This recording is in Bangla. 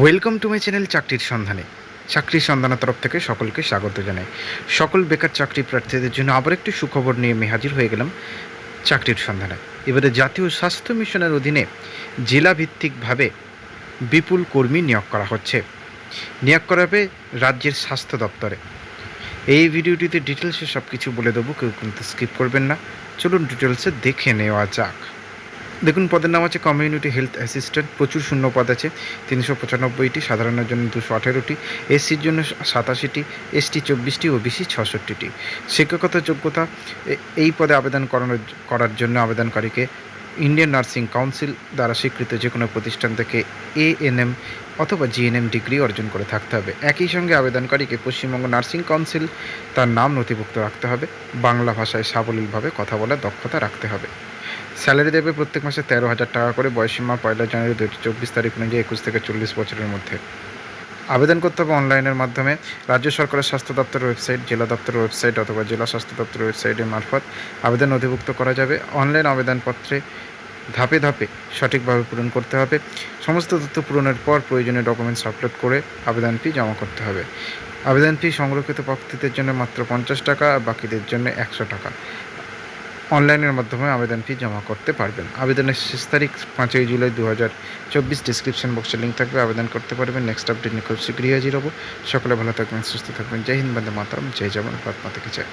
ওয়েলকাম টু মাই চ্যানেল চাকরির সন্ধানে চাকরির সন্ধানের তরফ থেকে সকলকে স্বাগত জানাই। সকল বেকার চাকরি প্রার্থীদের জন্য আবার একটি সুখবর নিয়ে আমি হাজির হয়ে গেলাম চাকরির সন্ধানে। এবারে জাতীয় স্বাস্থ্য মিশনের অধীনে জেলাভিত্তিকভাবে বিপুল কর্মী নিয়োগ করা হচ্ছে। নিয়োগ করা হবে রাজ্যের স্বাস্থ্য দপ্তরে। এই ভিডিওটিতে ডিটেলসে সব কিছু বলে দেবো, কেউ কিন্তু স্কিপ করবেন না। চলুন ডিটেলসে দেখে নেওয়া যাক। দেখুন, পদের নাম আছে কমিউনিটি হেলথ অ্যাসিস্ট্যান্ট প্রচুর শূন্য পদ আছে, তিনশো পঁচানব্বইটি, সাধারণের জন্য দুশো আঠেরোটি, এসসির জন্য সাতাশিটি, এসটি চব্বিশটি ও বিসি ছষট্টিটি। শিক্ষকতা যোগ্যতা এই পদে আবেদন করানোর, করার জন্য আবেদনকারীকে ইন্ডিয়ান নার্সিং কাউন্সিল দ্বারা স্বীকৃত যে কোনো প্রতিষ্ঠান থেকে এএনএম অথবা জিএনএম ডিগ্রি অর্জন করে থাকতে হবে। একই সঙ্গে আবেদনকারীকে পশ্চিমবঙ্গ নার্সিং কাউন্সিল তার নাম নথিভুক্ত রাখতে হবে। বাংলা ভাষায় সাবলীলভাবে কথা বলার দক্ষতা রাখতে হবে। স্যালারি দেবে প্রত্যেক মাসে তেরো হাজার টাকা করে বয়সীমা পয়লা জানুয়ারি দু হাজার চব্বিশ তারিখ অনুযায়ী একুশ থেকে চল্লিশ বছরের মধ্যে। আবেদন করতে হবে অনলাইনের মাধ্যমে। রাজ্য সরকারের স্বাস্থ্য দপ্তরের ওয়েবসাইট, জেলা দপ্তরের ওয়েবসাইট অথবা জেলা স্বাস্থ্য দপ্তরের ওয়েবসাইটের মারফত আবেদন নথিভুক্ত করা যাবে। অনলাইন আবেদনপত্রে ধাপে ধাপে সঠিকভাবে পূরণ করতে হবে। সমস্ত তথ্য পূরণের পর প্রয়োজনীয় ডকুমেন্টস আপলোড করে আবেদন ফি জমা করতে হবে। আবেদন ফি সংরক্ষিত প্রার্থীদের জন্য মাত্র পঞ্চাশ টাকা আর বাকিদের জন্য একশো টাকা। অনলাইনের মাধ্যমে আবেদন ফি জমা করতে পারবেন। আবেদনের শেষ তারিখ পাঁচই জুলাই দু হাজার চব্বিশ ডিসক্রিপশন বক্সে লিঙ্ক থাকবে, আবেদন করতে পারবেন। নেক্সট আপডেট নিয়ে খুব শীঘ্রই হাজির হব। সকলে ভালো থাকবেন, সুস্থ থাকবেন। জয় হিন্দ, বন্দে মাতারাম। জয় জওয়ান ভারত থেকে চাই